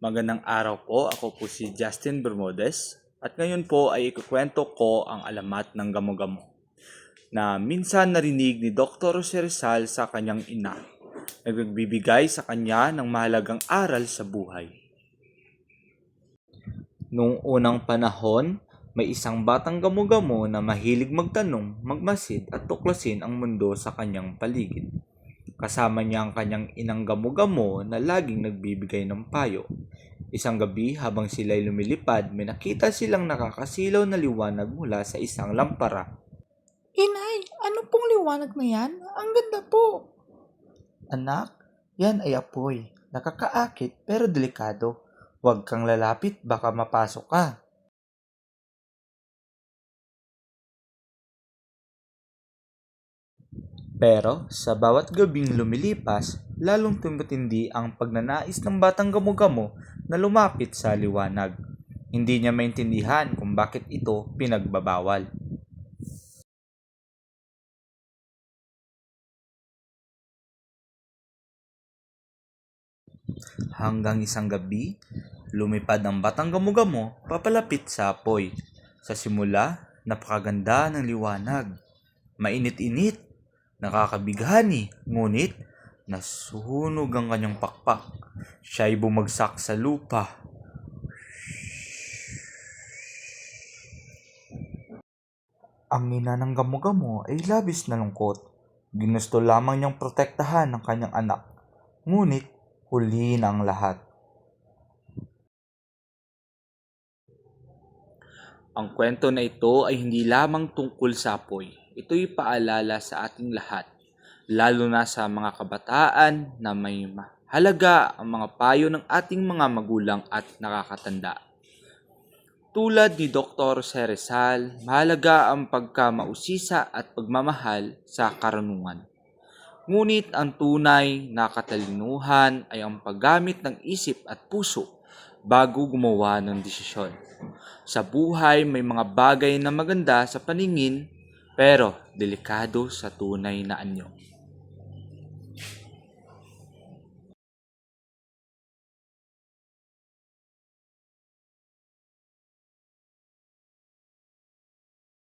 Magandang araw po, ako po si Justin Bermudez at ngayon po ay ikukwento ko ang alamat ng gamo-gamo na minsan narinig ni Dr. Jose Rizal sa kanyang ina na nagbibigay sa kanya ng mahalagang aral sa buhay. Noong unang panahon, may isang batang gamo-gamo na mahilig magtanong, magmasid at tuklasin ang mundo sa kanyang paligid. Kasama niya ang kanyang inang gamo-gamo na laging nagbibigay ng payo. Isang gabi habang sila'y lumilipad, may nakita silang nakakasilaw na liwanag mula sa isang lampara. Inay, ano pong liwanag na yan? Ang ganda po. Anak, yan ay apoy. Nakakaakit pero delikado. Huwag kang lalapit, baka mapasok ka. Pero sa bawat gabing lumilipas, lalong tumitindi ang pagnanais ng batang gamo-gamo na lumapit sa liwanag. Hindi niya maintindihan kung bakit ito pinagbabawal. Hanggang isang gabi, lumipad ang batang gamo-gamo papalapit sa apoy. Sa simula, napakaganda ng liwanag. Mainit-init, nakakabighani, ngunit nasunog ang kanyang pakpak. Siya'y bumagsak sa lupa. Ang ina ng gamo-gamo ay labis na lungkot. Ginusto lamang niyang protektahan ang kanyang anak. Ngunit, huli na ang lahat. Ang kwento na ito ay hindi lamang tungkol sa apoy. Ito'y paalala sa ating lahat, lalo na sa mga kabataan na may mahalaga ang mga payo ng ating mga magulang at nakakatanda. Tulad ni Dr. Ceresal, mahalaga ang pagkamausisa at pagmamahal sa karunungan. Ngunit ang tunay na katalinuhan ay ang paggamit ng isip at puso bago gumawa ng desisyon. Sa buhay may mga bagay na maganda sa paningin pero delikado sa tunay na anyo.